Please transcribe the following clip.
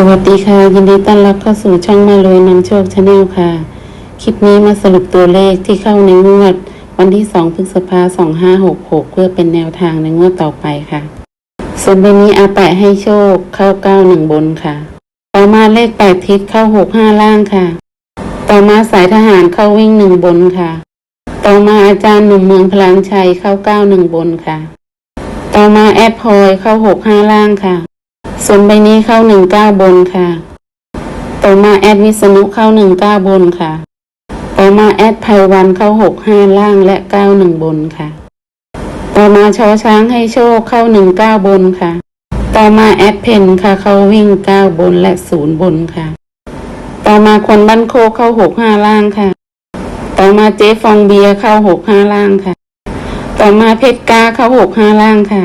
สวัสดีค่ะ ยินดีต้อนรับเข้าสู่ช่องมารวยนำโชคชาแนลค่ะ คลิปนี้มาสรุปตัวเลขที่เข้าในงวด วันที่ 2 พฤษภาคม 2566 เพื่อเป็นแนวทางในงวดต่อไปค่ะ ส่วนใบนี้อาแปะให้โชคเข้า 91 บนค่ะ ต่อมาเลข 8 ทิศเข้า 65 ล่างค่ะ ต่อมาสายทหารเข้าวิ่ง 1 บนค่ะ ต่อมาอาจารย์หนุ่มเมืองพลังชัยเข้า 91 บนค่ะ ต่อมาแอปพลอยเข้า 65 ล่างค่ะ ส่วนใบนี้เข้าหนึ่งเก้าบนค่ะ ต่อมาแอดวิษณุเข้าหนึ่งเก้าบนค่ะ ต่อมาแอดไพวันเข้าหกห้าล่างและเก้าหนึ่งบนค่ะ ต่อมาชอช้างให้โชคเข้าหนึ่งเก้าบนค่ะ ต่อมาแอดเพนค่ะเข้าวิ่งเก้าบนและศูนย์บนค่ะ ต่อมาคนบ้านโคเข้าหกห้าล่างค่ะ ต่อมาเจ๊ฟองเบียเข้าหกห้าล่างค่ะ ต่อมาเพชรกาเข้าหกห้าล่างค่ะ